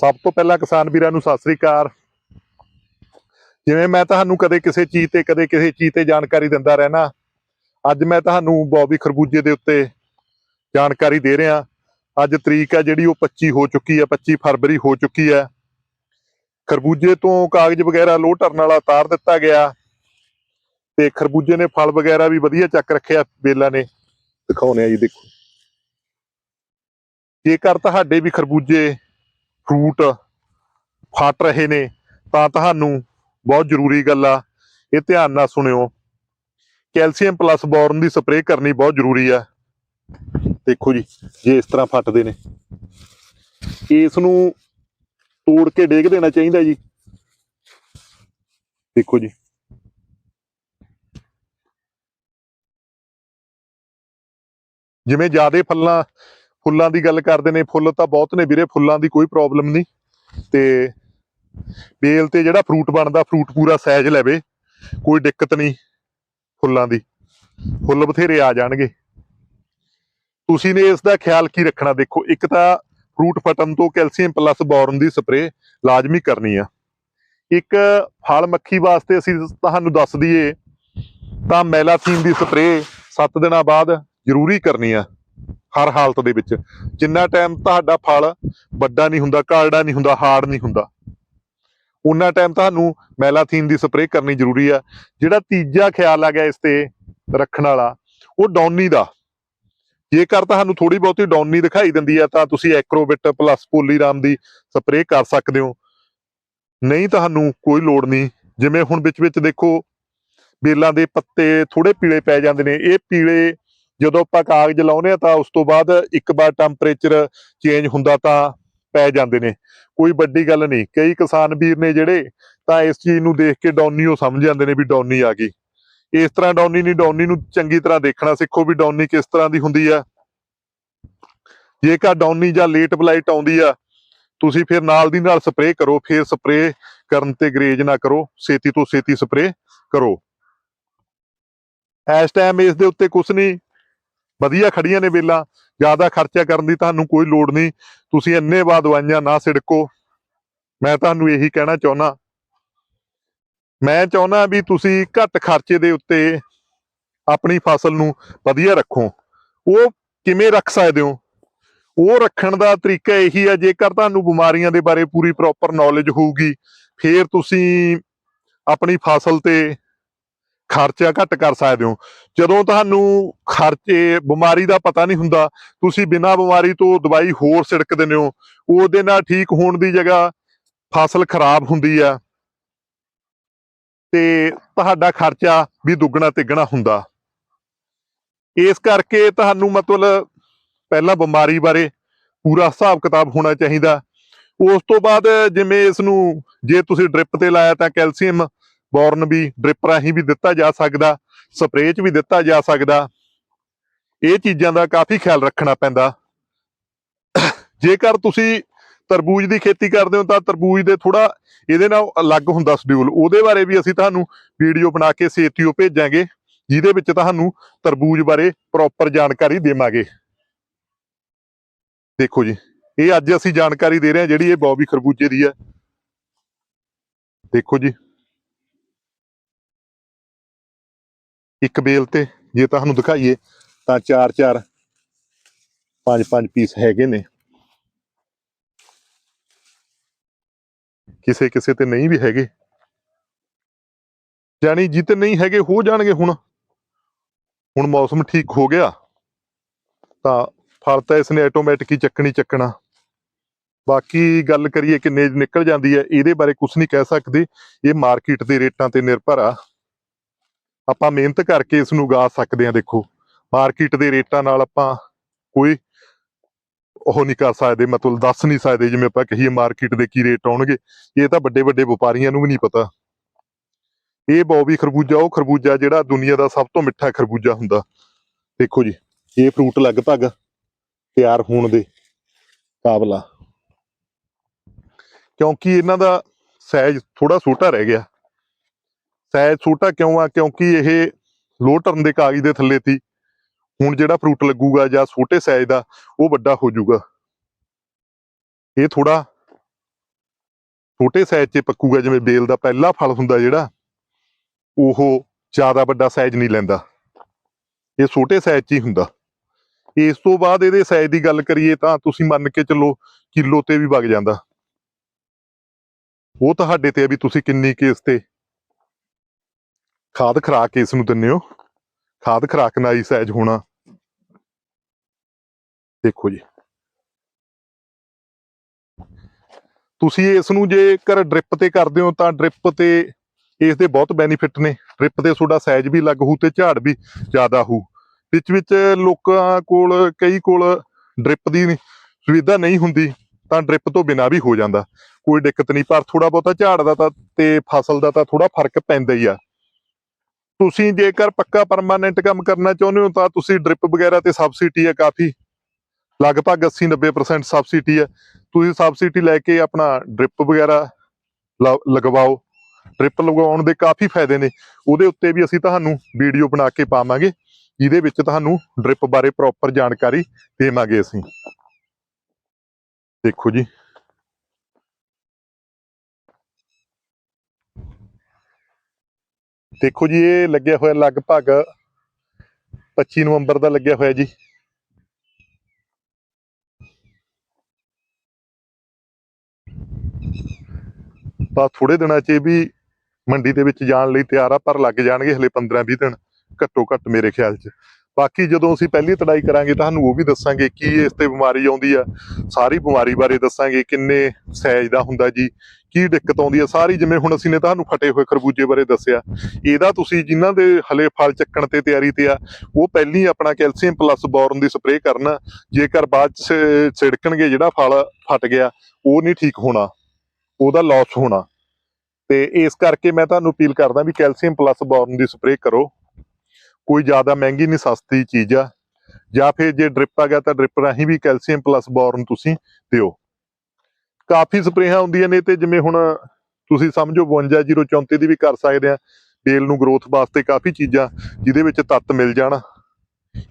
ਸਭ ਤੋਂ ਪਹਿਲਾਂ ਕਿਸਾਨ ਵੀਰਾਂ ਨੂੰ ਸਤਿ ਸ੍ਰੀ ਅਕਾਲ। ਜਿਵੇਂ ਮੈਂ ਤੁਹਾਨੂੰ ਕਦੇ ਕਿਸੇ ਚੀਜ਼ ਤੇ, ਕਦੇ ਕਿਸੇ ਚੀਜ਼ ਤੇ ਜਾਣਕਾਰੀ ਦਿੰਦਾ ਰਹਿਣਾ ਅੱਜ ਮੈਂ ਤੁਹਾਨੂੰ ਬੌਬੀ ਖਰਬੂਜੇ ਦੇ ਉੱਤੇ ਜਾਣਕਾਰੀ ਦੇ ਰਿਹਾ। ਅੱਜ ਤਰੀਕ ਹੈ ਜਿਹੜੀ ਉਹ 25 ਹੋ ਚੁੱਕੀ ਹੈ 25 ਫਰਵਰੀ ਹੋ ਚੁੱਕੀ ਹੈ। ਖਰਬੂਜੇ ਤੋਂ ਕਾਗਜ਼ ਵਗੈਰਾ ਲੋਹ ਟਰਨ ਵਾਲਾ ਉਤਾਰ ਦਿੱਤਾ ਗਿਆ ਤੇ ਖਰਬੂਜੇ ਨੇ ਫਲ ਵਗੈਰਾ ਵੀ ਵਧੀਆ ਚੱਕ ਰੱਖਿਆ ਬੇਲਾਂ ਨੇ। ਦਿਖਾਉਨੇ ਆ ਜੀ, ਦੇਖੋ। ਜੇਕਰ ਤੁਹਾਡੇ ਵੀ ਖਰਬੂਜੇ ਫਰੂਟ ਫਟ ਰਹੇ ਨੇ, ਤਾਂ ਤੁਹਾਨੂੰ ਬਹੁਤ ਜ਼ਰੂਰੀ ਗੱਲ ਆ, ਇਹ ਧਿਆਨ ਨਾਲ ਸੁਣਿਓ। ਕੈਲਸ਼ੀਅਮ ਪਲੱਸ ਬੋਰਨ ਦੀ ਸਪਰੇਅ ਕਰਨੀ ਬਹੁਤ ਜ਼ਰੂਰੀ ਆ। ਦੇਖੋ ਜੀ, ਜੇ ਇਸ ਤਰ੍ਹਾਂ ਫਟਦੇ ਨੇ। ਇਸ ਨੂੰ ਤੋੜ ਕੇ ਡੇਗ ਦੇਣਾ ਚਾਹੀਦਾ ਜੀ। ਦੇਖੋ ਜੀ। ਜਿਵੇਂ ਜ਼ਿਆਦਾ ਫੁੱਲਾਂ ਫੁੱਲਾਂ ਦੀ ਗੱਲ ਕਰਦੇ ਨੇ, ਫੁੱਲ ਤਾਂ ਬਹੁਤ ਨੇ ਵੀਰੇ, ਫੁੱਲਾਂ ਦੀ ਕੋਈ ਪ੍ਰੋਬਲਮ ਨਹੀਂ। ਤੇ ਬੇਲ ਤੇ ਜਿਹੜਾ ਫਰੂਟ ਬਣਦਾ ਫਰੂਟ ਪੂਰਾ ਸਾਈਜ਼ ਲੈਵੇ ਕੋਈ ਦਿੱਕਤ ਨਹੀਂ ਫੁੱਲਾਂ ਦੀ। ਫੁੱਲ ਬਥੇਰੇ ਆ ਜਾਣਗੇ। ਤੁਸੀਂ ਨੇ ਇਸ ਦਾ ਖਿਆਲ ਕੀ ਰੱਖਣਾ? ਦੇਖੋ, ਇੱਕ ਤਾਂ ਫਰੂਟ ਫਟਣ ਤੋਂ ਕੈਲਸ਼ੀਅਮ ਪਲੱਸ ਬੋਰਨ ਦੀ ਸਪਰੇਅ ਲਾਜ਼ਮੀ ਕਰਨੀ ਆ। ਇੱਕ ਫਲ ਮੱਖੀ ਵਾਸਤੇ ਅਸੀਂ ਤੁਹਾਨੂੰ ਦੱਸ ਦਈਏ, ਤਾਂ ਮੈਲਾਥੀਨ ਦੀ ਸਪਰੇਅ 7 ਦਿਨਾਂ ਬਾਅਦ ਜ਼ਰੂਰੀ ਕਰਨੀ ਆ। ਹਰ ਹਾਲਤ ਦੇ ਵਿੱਚ। ਜਿੰਨਾ ਟਾਈਮ ਤੁਹਾਡਾ ਫਲ ਵੱਡਾ ਨਹੀਂ ਹੁੰਦਾ, ਕਾਲੜਾ ਨਹੀਂ ਹੁੰਦਾ, ਹਾਰਡ ਨਹੀਂ ਹੁੰਦਾ ਉਹਨਾਂ ਟਾਈਮ ਤੁਹਾਨੂੰ ਮੈਲਾਥੀਨ ਦੀ ਸਪਰੇਅ ਕਰਨੀ ਜ਼ਰੂਰੀ ਆ। ਜਿਹੜਾ ਤੀਜਾ ਖਿਆਲ ਆ ਗਿਆ ਇਸ ਤੇ ਰੱਖਣ ਵਾਲਾ, ਉਹ ਡੌਨੀ ਦਾ। ਜੇਕਰ ਤੁਹਾਨੂੰ ਥੋੜੀ ਬਹੁਤੀ ਡੌਨੀ ਦਿਖਾਈ ਦਿੰਦੀ ਆ, ਤਾਂ ਤੁਸੀਂ ਐਕਰੋਬਿਟ ਪਲੱਸ ਪੋਲੀਰਾਮ ਦੀ ਸਪਰੇਅ ਕਰ ਸਕਦੇ ਹੋ। ਨਹੀਂ ਤੁਹਾਨੂੰ ਕੋਈ ਲੋੜ ਨਹੀਂ। ਜਿਵੇਂ ਹੁਣ ਵਿੱਚ ਵਿੱਚ ਦੇਖੋ, ਬੇਲਾਂ ਦੇ ਪੱਤੇ ਥੋੜੇ ਪੀਲੇ ਪੈ ਜਾਂਦੇ ਨੇ। ਇਹ ਪੀਲੇ ਜਦੋਂ ਆਪਾਂ ਕਾਗਜ਼ ਲਾਉਨੇ ਆ ਤਾਂ ਉਸ ਤੋਂ ਬਾਅਦ ਇੱਕ ਵਾਰ ਟੈਂਪਰੇਚਰ ਚੇਂਜ ਹੁੰਦਾ ਤਾਂ ਪੈ ਜਾਂਦੇ ਨੇ। ਕੋਈ ਵੱਡੀ ਗੱਲ ਨਹੀਂ, ਕਈ ਕਿਸਾਨ ਵੀਰ ਨੇ ਜਿਹੜੇ ਤਾਂ ਇਸ ਚੀਜ਼ ਨੂੰ ਦੇਖ ਕੇ ਡੌਨੀ ਉਹ ਸਮਝ ਜਾਂਦੇ ਨੇ ਵੀ ਡੌਨੀ ਆ ਗਈ। ਇਸ ਤਰ੍ਹਾਂ ਡੌਨੀ ਨਹੀਂ ਡੌਨੀ ਨੂੰ ਚੰਗੀ ਤਰ੍ਹਾਂ ਦੇਖਣਾ ਸਿੱਖੋ ਵੀ ਡੌਨੀ ਕਿਸ ਤਰ੍ਹਾਂ ਦੀ ਹੁੰਦੀ ਆ। ਜੇਕਰ ਡੌਨੀ ਜਾਂ ਲੇਟ ਬਲਾਈਟ ਆਉਂਦੀ ਆ, ਤੁਸੀਂ ਫਿਰ ਨਾਲ ਦੀ ਨਾਲ ਸਪਰੇਅ ਕਰੋ, ਫਿਰ ਸਪਰੇਅ ਕਰਨ ਤੇ ਗਰੇਜ ਨਾ ਕਰੋ, ਛੇਤੀ ਤੋਂ ਛੇਤੀ ਸਪਰੇਅ ਕਰੋ। ਇਸ ਟਾਈਮ ਇਸ ਦੇ ਉੱਤੇ ਕੁਝ ਨਹੀਂ ਵਧੀਆ ਖੜੀਆਂ ਨੇ ਵੇਲਾਂ, ਜ਼ਿਆਦਾ ਖਰਚਾ ਕਰਨ ਦੀ ਤੁਹਾਨੂੰ ਕੋਈ ਲੋੜ ਨਹੀਂ, ਤੁਸੀਂ ਇੰਨੇ ਬਾਅਦ ਦਵਾਈਆਂ ਨਾ ਸਿੜਕੋ। ਮੈਂ ਤੁਹਾਨੂੰ ਇਹੀ ਕਹਿਣਾ ਚਾਹੁੰਦਾ ਮੈਂ ਚਾਹੁੰਦਾ ਵੀ ਤੁਸੀਂ ਘੱਟ ਖਰਚੇ ਦੇ ਉੱਤੇ ਆਪਣੀ ਫਸਲ ਨੂੰ ਵਧੀਆ ਰੱਖੋ। ਉਹ ਕਿਵੇਂ ਰੱਖ ਸਕਦੇ ਹੋ? ਉਹ ਰੱਖਣ ਦਾ ਤਰੀਕਾ ਇਹੀ ਹੈ ਜੇਕਰ ਤੁਹਾਨੂੰ ਬਿਮਾਰੀਆਂ ਦੇ ਬਾਰੇ ਪੂਰੀ ਪ੍ਰੋਪਰ ਨੌਲੇਜ ਹੋਊਗੀ, ਫੇਰ ਤੁਸੀਂ ਆਪਣੀ ਫਸਲ ਤੇ ਖਰਚਾ ਘੱਟ ਕਰ ਸਕਦੇ ਹੋ। ਜਦੋਂ ਤੁਹਾਨੂੰ ਖਰਚੇ, ਬਿਮਾਰੀ ਦਾ ਪਤਾ ਨਹੀਂ ਹੁੰਦਾ, ਤੁਸੀਂ ਬਿਨਾਂ ਬਿਮਾਰੀ ਤੋਂ ਦਵਾਈ ਹੋਰ ਸਿੜਕ ਦਿੰਦੇ ਹੋ, ਉਹਦੇ ਨਾਲ ਠੀਕ ਹੋਣ ਦੀ ਜਗ੍ਹਾ ਫਸਲ ਖਰਾਬ ਹੁੰਦੀ ਆ। ਤੇ ਤੁਹਾਡਾ ਖਰਚਾ ਵੀ ਦੁੱਗਣਾ ਤਿੱਗਣਾ ਹੁੰਦਾ। ਇਸ ਕਰਕੇ ਤੁਹਾਨੂੰ ਮਤਲਬ ਪਹਿਲਾਂ ਬਿਮਾਰੀ ਬਾਰੇ ਪੂਰਾ ਹਿਸਾਬ ਕਿਤਾਬ ਹੋਣਾ ਚਾਹੀਦਾ। ਉਸ ਤੋਂ ਬਾਅਦ ਜਿਵੇਂ ਇਸ ਨੂੰ, ਜੇ ਤੁਸੀਂ ਡ੍ਰਿਪ ਤੇ ਲਾਇਆ ਤਾਂ ਕੈਲਸ਼ੀਅਮ ਬੋਰਨ ਵੀ ਡ੍ਰਿਪ ਰਾਹੀਂ ਵੀ ਦਿੱਤਾ ਜਾ ਸਕਦਾ, ਸਪਰੇਅ 'ਚ ਵੀ ਦਿੱਤਾ ਜਾ ਸਕਦਾ। ਇਹ ਚੀਜ਼ਾਂ ਦਾ ਕਾਫੀ ਖਿਆਲ ਰੱਖਣਾ ਪੈਂਦਾ। ਜੇਕਰ ਤੁਸੀਂ ਤਰਬੂਜ ਦੀ ਖੇਤੀ ਕਰਦੇ ਹੋ, ਤਾਂ ਤਰਬੂਜ ਦੇ ਥੋੜਾ ਇਹਦੇ ਨਾਲ ਅਲੱਗ ਹੁੰਦਾ ਸ਼ਡਿਊਲ। ਉਹਦੇ ਬਾਰੇ ਵੀ ਅਸੀਂ ਤੁਹਾਨੂੰ ਵੀਡੀਓ ਬਣਾ ਕੇ ਸੇਤੀਓ ਭੇਜਾਂਗੇ, ਜਿਹਦੇ ਵਿੱਚ ਤੁਹਾਨੂੰ ਤਰਬੂਜ ਬਾਰੇ ਪ੍ਰੋਪਰ ਜਾਣਕਾਰੀ ਦੇਵਾਂਗੇ। ਦੇਖੋ ਜੀ, ਇਹ ਅੱਜ ਅਸੀਂ ਜਾਣਕਾਰੀ ਦੇ ਰਹੇ ਹਾਂ ਜਿਹੜੀ ਇਹ ਬੌਬੀ ਖਰਬੂਜੇ ਦੀ ਹੈ। ਦੇਖੋ ਜੀ ਇੱਕ ਬੇਲ ਤੇ, ਜੇ ਤੁਹਾਨੂੰ ਦਿਖਾਈਏ, ਤਾਂ 4 4 5 5 ਪੀਸ ਹੈਗੇ ਨੇ। ਕਿਸੇ ਕਿਸੇ ਤੇ ਨਹੀਂ ਵੀ ਹੈਗੇ। ਜਾਨੀ ਜਿੱਤੇ ਨਹੀਂ ਹੈਗੇ, ਹੋ ਜਾਣਗੇ ਹੁਣ। ਹੁਣ ਮੌਸਮ ਠੀਕ ਹੋ ਗਿਆ। ਤਾਂ ਫਲ ਤਾਂ ਇਸਨੇ ਆਟੋਮੈਟਿਕ ਹੀ ਚੱਕਣੀ ਚੱਕਣਾ। ਬਾਕੀ ਗੱਲ ਕਰੀਏ ਕਿੰਨੇ ਨਿਕਲ ਜਾਂਦੀ ਹੈ, ਇਹਦੇ ਬਾਰੇ ਕੁਝ ਨਹੀਂ ਕਹਿ ਸਕਦੇ। ਇਹ ਮਾਰਕੀਟ ਦੇ ਰੇਟਾਂ ਤੇ ਨਿਰਭਰ ਆ। ਆਪਾਂ ਮਿਹਨਤ ਕਰਕੇ ਇਸ ਨੂੰ ਉਗਾ ਸਕਦੇ ਹਾਂ, ਦੇਖੋ। ਮਾਰਕੀਟ ਦੇ ਰੇਟਾਂ ਨਾਲ ਆਪਾਂ ਕੋਈ ਉਹ ਨਹੀਂ ਕਰ ਸਕਦੇ, ਮਤਲਬ ਦੱਸ ਨਹੀਂ ਸਕਦੇ, ਜਿਵੇਂ ਆਪਾਂ ਕਹੀਏ ਮਾਰਕੀਟ ਦੇ ਕੀ ਰੇਟ ਆਉਣਗੇ। ਇਹ ਤਾਂ ਵੱਡੇ ਵੱਡੇ ਵਪਾਰੀਆਂ ਨੂੰ ਵੀ ਨਹੀਂ ਪਤਾ। ਇਹ ਬੌਬੀ ਖਰਬੂਜਾ, ਉਹ ਖਰਬੂਜਾ ਜਿਹੜਾ ਦੁਨੀਆ ਦਾ ਸਭ ਤੋਂ ਮਿੱਠਾ ਖਰਬੂਜਾ ਹੁੰਦਾ। ਦੇਖੋ ਜੀ, ਇਹ ਫਰੂਟ ਲਗਭਗ ਤਿਆਰ ਹੋਣ ਦੇ ਕਾਬਲਾ ਕਿਉਂਕਿ ਇਹਨਾਂ ਦਾ ਸਾਈਜ਼ ਥੋੜਾ ਛੋਟਾ ਰਹਿ ਗਿਆ। ਸਾਈਜ਼ ਛੋਟਾ ਕਿਉਂ ਆ? ਕਿਉਂਕਿ ਇਹ ਲੋ ਟਰਨ ਦੇ ਕਾਗਜ਼ ਦੇ ਥੱਲੇ ਤੀ ਹੁਣ ਜਿਹੜਾ ਫਰੂਟ ਲੱਗੂਗਾ ਜਾਂ ਛੋਟੇ ਸਾਈਜ਼ ਦਾ, ਉਹ ਵੱਡਾ ਹੋ ਜਾਊਗਾ। ਇਹ ਥੋੜਾ ਛੋਟੇ ਸਾਈਜ਼ 'ਚ ਪੱਕੂਗਾ, ਜਿਵੇਂ ਬੇਲ ਦਾ ਪਹਿਲਾ ਫਲ ਹੁੰਦਾ ਜਿਹੜਾ, ਉਹ ਜ਼ਿਆਦਾ ਵੱਡਾ ਸਾਈਜ਼ ਨਹੀਂ ਲੈਂਦਾ। ਇਹ ਛੋਟੇ ਸਾਈਜ਼ 'ਚ ਹੀ ਹੁੰਦਾ। ਇਸ ਤੋਂ ਬਾਅਦ ਇਹਦੇ ਸਾਈਜ਼ ਦੀ ਗੱਲ ਕਰੀਏ ਤਾਂ ਤੁਸੀਂ ਮੰਨ ਕੇ ਚੱਲੋ ਕਿਲੋ ਤੇ ਵੀ ਵਗ ਜਾਂਦਾ। ਉਹ ਤੁਹਾਡੇ ਤੇ ਆ ਵੀ ਤੁਸੀਂ ਕਿੰਨੀ ਕੇਸ ਤੇ ਖਾਦ ਖਰਾਕ ਇਸ ਨੂੰ ਦਿੰਦੇ ਹੋ। ਖਾਦ ਖਰਾਕ ਨਾਲ ਹੀ ਸਾਈਜ਼ ਹੋਣਾ। ਦੇਖੋ ਜੀ। ਤੁਸੀਂ ਇਸ ਨੂੰ ਜੇਕਰ ਡ੍ਰਿਪ ਤੇ ਕਰਦੇ ਹੋ ਤਾਂ ਡ੍ਰਿਪ ਤੇ ਇਸ ਦੇ ਬਹੁਤ ਬੈਨੀਫਿਟ ਨੇ। ਡ੍ਰਿਪ ਤੇ ਤੁਹਾਡਾ ਸਾਈਜ਼ ਵੀ ਲੱਗ ਹੋਊ ਤੇ ਝਾੜ ਵੀ ਜ਼ਿਆਦਾ ਹੋਊ ਵਿੱਚ ਵਿੱਚ ਲੋਕਾਂ ਕੋਲ, ਕਈ ਕੋਲ ਡ੍ਰਿਪ ਦੀ ਸੁਵਿਧਾ ਨਹੀਂ ਹੁੰਦੀ ਤਾਂ ਡ੍ਰਿਪ ਤੋਂ ਬਿਨਾ ਵੀ ਹੋ ਜਾਂਦਾ। ਕੋਈ ਦਿੱਕਤ ਨਹੀਂ, ਪਰ ਥੋੜਾ ਬਹੁਤਾ ਝਾੜ ਦਾ ਤਾਂ ਤੇ ਫਸਲ ਦਾ ਤਾਂ ਥੋੜਾ ਫ਼ਰਕ ਪੈਂਦਾ ਹੀ ਆ। ਤੁਸੀਂ ਜੇਕਰ ਪੱਕਾ ਪਰਮਾਨੈਂਟ ਕੰਮ ਕਰਨਾ ਚਾਹੁੰਦੇ ਹੋ ਤਾਂ ਤੁਸੀਂ ਡ੍ਰਿਪ ਵਗੈਰਾ ਤੇ ਸਬਸਿਡੀ ਹੈ ਕਾਫੀ। ਲਗਭਗ 80 90% ਸਬਸਿਡੀ ਹੈ। ਤੁਸੀਂ ਸਬਸਿਡੀ ਲੈ ਕੇ ਆਪਣਾ ਡ੍ਰਿਪ ਵਗੈਰਾ ਲ- ਲਗਵਾਓ। ਡ੍ਰਿਪ ਲਗਾਉਣ ਦੇ ਕਾਫੀ ਫਾਇਦੇ ਨੇ। ਉਹਦੇ ਉੱਤੇ ਵੀ ਅਸੀਂ ਤੁਹਾਨੂੰ ਵੀਡੀਓ ਬਣਾ ਕੇ ਪਾਵਾਂਗੇ। ਜਿਹਦੇ ਵਿੱਚ ਤੁਹਾਨੂੰ ਡ੍ਰਿਪ ਬਾਰੇ ਪ੍ਰੋਪਰ ਜਾਣਕਾਰੀ ਦੇਵਾਂਗੇ ਅਸੀਂ। ਦੇਖੋ ਜੀ। ਦੇਖੋ ਜੀ, ਇਹ ਲੱਗਿਆ ਹੋਇਆ ਲਗਭਗ 25 ਨਵੰਬਰ ਦਾ ਲੱਗਿਆ ਹੋਇਆ ਜੀ। ਤਾਂ ਥੋੜੇ ਦਿਨਾਂ 'ਚ ਇਹ ਵੀ ਮੰਡੀ ਦੇ ਵਿੱਚ ਜਾਣ ਲਈ ਤਿਆਰ ਆ, ਪਰ ਲੱਗ ਜਾਣਗੇ ਹਲੇ 15-20 ਦਿਨ, ਘੱਟੋ ਘੱਟ ਮੇਰੇ ਖਿਆਲ 'ਚ। ਬਾਕੀ ਜਦੋਂ ਅਸੀਂ ਪਹਿਲੀ ਤੜਾਈ ਕਰਾਂਗੇ ਤੁਹਾਨੂੰ ਉਹ ਵੀ ਦੱਸਾਂਗੇ ਕੀ ਇਸ ਤੇ ਬਿਮਾਰੀ ਆਉਂਦੀ ਆ, ਸਾਰੀ ਬਿਮਾਰੀ ਬਾਰੇ ਦੱਸਾਂਗੇ ਕਿੰਨੇ ਸਾਈਜ਼ ਦਾ ਹੁੰਦਾ ਜੀ, ਕੀ ਦਿੱਕਤ ਆਉਂਦੀ ਆ, ਸਾਰੀ ਜਿਵੇਂ ਹੁਣ ਅਸੀਂ ਨੇ ਤੁਹਾਨੂੰ ਫਟੇ ਹੋਏ ਖਰਬੂਜੇ ਬਾਰੇ ਦੱਸਿਆ, ਇਹਦਾ ਤੁਸੀਂ ਜਿਨ੍ਹਾਂ ਦੇ ਹਲੇ ਫਲ ਚੱਕਣ ਤੇ ਤਿਆਰੀ ਤੇ ਆ, ਉਹ ਪਹਿਲੀ ਆਪਣਾ ਕੈਲਸ਼ੀਅਮ ਪਲੱਸ ਬੋਰਨ ਦੀ ਸਪਰੇਅ ਕਰਨਾ, ਜੇਕਰ ਬਾਅਦ ਚ ਛਿੜਕਣਗੇ ਜਿਹੜਾ ਫਲ ਫਟ ਗਿਆ, ਉਹ ਨਹੀਂ ਠੀਕ ਹੋਣਾ, ਉਹਦਾ ਲਾਸ ਹੋਣਾ। ਤੇ ਇਸ ਕਰਕੇ ਮੈਂ ਤੁਹਾਨੂੰ ਅਪੀਲ ਕਰਦਾ ਵੀ ਕੈਲਸ਼ੀਅਮ ਪਲੱਸ ਬੋਰਨ ਦੀ ਸਪਰੇਅ ਕਰੋ। ਕੋਈ ਜ਼ਿਆਦਾ ਮਹਿੰਗੀ ਨਹੀਂ, ਸਸਤੀ ਚੀਜ਼ ਆ। ਜਾਂ ਫਿਰ ਜੇ ਡ੍ਰਿਪ ਆ ਗਿਆ ਤਾਂ ਡ੍ਰਿਪ ਰਾਹੀਂ ਵੀ ਕੈਲਸ਼ੀਅਮ ਪਲੱਸ ਬੋਰਨ ਤੁਸੀਂ ਦਿਓ। ਕਾਫੀ ਸਪਰੇਹਾਂ ਹੁੰਦੀਆਂ ਨੇ ਤੇ ਜਿਵੇਂ ਹੁਣ ਤੁਸੀਂ ਸਮਝੋ 52034 ਦੀ ਵੀ ਕਰ ਸਕਦੇ ਆ। ਬੇਲ ਨੂੰ ਗਰੋਥ ਵਾਸਤੇ ਕਾਫੀ ਚੀਜ਼ਾਂ ਜਿਹਦੇ ਵਿੱਚ ਤੱਤ ਮਿਲ ਜਾਣ।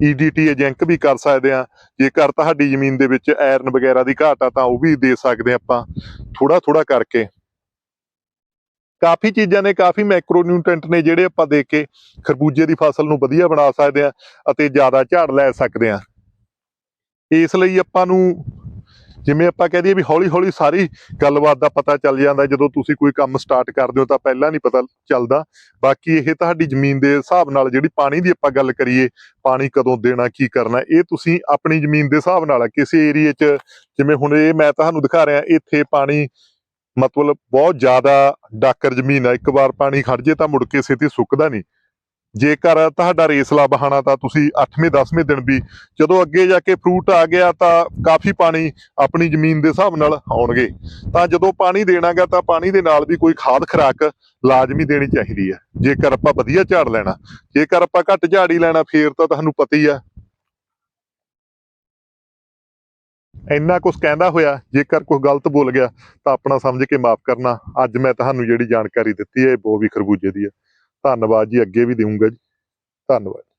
ਈਡੀਟੀ ਏਜੰਕ ਵੀ ਕਰ ਸਕਦੇ ਆ। ਜੇਕਰ ਤੁਹਾਡੀ ਜ਼ਮੀਨ ਦੇ ਵਿੱਚ ਆਇਰਨ ਵਗੈਰਾ ਦੀ ਘਾਟ ਆ ਤਾਂ ਉਹ ਵੀ ਦੇ ਸਕਦੇ ਆ ਆਪਾਂ। ਥੋੜਾ ਥੋੜਾ ਕਰਕੇ। ਕਾਫੀ ਚੀਜ਼ਾਂ ਨੇ, ਕਾਫੀ ਮੈਕਰੋ ਨਿਊਟ੍ਰੈਂਟ ਨੇ ਜਿਹੜੇ ਆਪਾਂ ਦੇ ਕੇ ਖਰਬੂਜੇ ਦੀ ਫਸਲ ਨੂੰ ਵਧੀਆ ਬਣਾ ਸਕਦੇ ਆ ਅਤੇ ਜ਼ਿਆਦਾ ਝਾੜ ਲੈ ਸਕਦੇ ਆ ਇਸ ਲਈ ਆਪਾਂ ਨੂੰ ਜਿਵੇਂ ਆਪਾਂ ਕਹਿ ਦਈਏ ਵੀ ਹੌਲੀ ਹੌਲੀ ਸਾਰੀ ਗੱਲਬਾਤ ਦਾ ਪਤਾ ਚੱਲ ਜਾਂਦਾ, ਜਦੋਂ ਤੁਸੀਂ ਕੋਈ ਕੰਮ ਸਟਾਰਟ ਕਰਦੇ ਹੋ ਤਾਂ ਪਹਿਲਾਂ ਨਹੀਂ ਪਤਾ ਚੱਲਦਾ। ਬਾਕੀ ਇਹ ਤੁਹਾਡੀ ਜ਼ਮੀਨ ਦੇ ਹਿਸਾਬ ਨਾਲ ਜਿਹੜੀ ਪਾਣੀ ਦੀ ਆਪਾਂ ਗੱਲ ਕਰੀਏ, ਪਾਣੀ ਕਦੋਂ ਦੇਣਾ, ਕੀ ਕਰਨਾ, ਇਹ ਤੁਸੀਂ ਆਪਣੀ ਜ਼ਮੀਨ ਦੇ ਹਿਸਾਬ ਨਾਲ ਕਿਸੇ ਏਰੀਏ 'ਚ ਜਿਵੇਂ ਹੁਣ ਇਹ ਮੈਂ ਤੁਹਾਨੂੰ ਦਿਖਾ ਰਿਹਾ, ਇੱਥੇ ਪਾਣੀ ਮਤਲਬ ਬਹੁਤ ਜ਼ਿਆਦਾ ਡਾਕਰ ਜ਼ਮੀਨ ਆ, ਇੱਕ ਵਾਰ ਪਾਣੀ ਖੜ ਜੇ ਤਾਂ ਮੁੜ ਕੇ ਛੇਤੀ ਸੁੱਕਦਾ ਨਹੀਂ। ਜੇਕਰ ਤੁਹਾਡਾ ਰੇਸਲਾ ਬਹਾਣਾ ਤਾਂ ਤੁਸੀਂ 8ਵੇਂ 10ਵੇਂ ਦਿਨ ਵੀ ਜਦੋਂ ਅੱਗੇ ਜਾ ਕੇ ਫਰੂਟ ਆ ਗਿਆ ਤਾਂ ਕਾਫੀ ਪਾਣੀ ਆਪਣੀ ਜ਼ਮੀਨ ਦੇ ਹਿਸਾਬ ਨਾਲ ਆਉਣਗੇ। ਤਾਂ ਜਦੋਂ ਪਾਣੀ ਦੇਣਾਗਾ ਤਾਂ ਪਾਣੀ ਦੇ ਨਾਲ ਵੀ ਕੋਈ ਖਾਦ ਖਰਾਕ ਲਾਜ਼ਮੀ ਦੇਣੀ ਚਾਹੀਦੀ ਹੈ। ਜੇਕਰ ਆਪਾਂ ਵਧੀਆ ਝਾੜ ਲੈਣਾ, ਜੇਕਰ ਆਪਾਂ ਘੱਟ ਝਾੜ ਹੀ ਲੈਣਾ, ਫੇਰ ਤਾਂ ਤੁਹਾਨੂੰ ਪਤਾ ਹੀ ਆ ਇੰਨਾ ਕੁਝ ਕਹਿੰਦਾ ਹੋਇਆ, ਜੇਕਰ ਕੋਈ ਗਲਤ ਬੋਲ ਗਿਆ, ਤਾਂ ਆਪਣਾ ਸਮਝ ਕੇ ਮਾਫ ਕਰਨਾ। ਅੱਜ ਮੈਂ ਤੁਹਾਨੂੰ ਜਿਹੜੀ ਜਾਣਕਾਰੀ ਦਿੱਤੀ ਹੈ, ਇਹ ਬੋਵੀ ਖਰਬੂਜੇ ਦੀ ਹੈ। ਧੰਨਵਾਦ ਜੀ, ਅੱਗੇ ਵੀ ਦੇਵਾਂਗਾ ਜੀ। ਧੰਨਵਾਦ।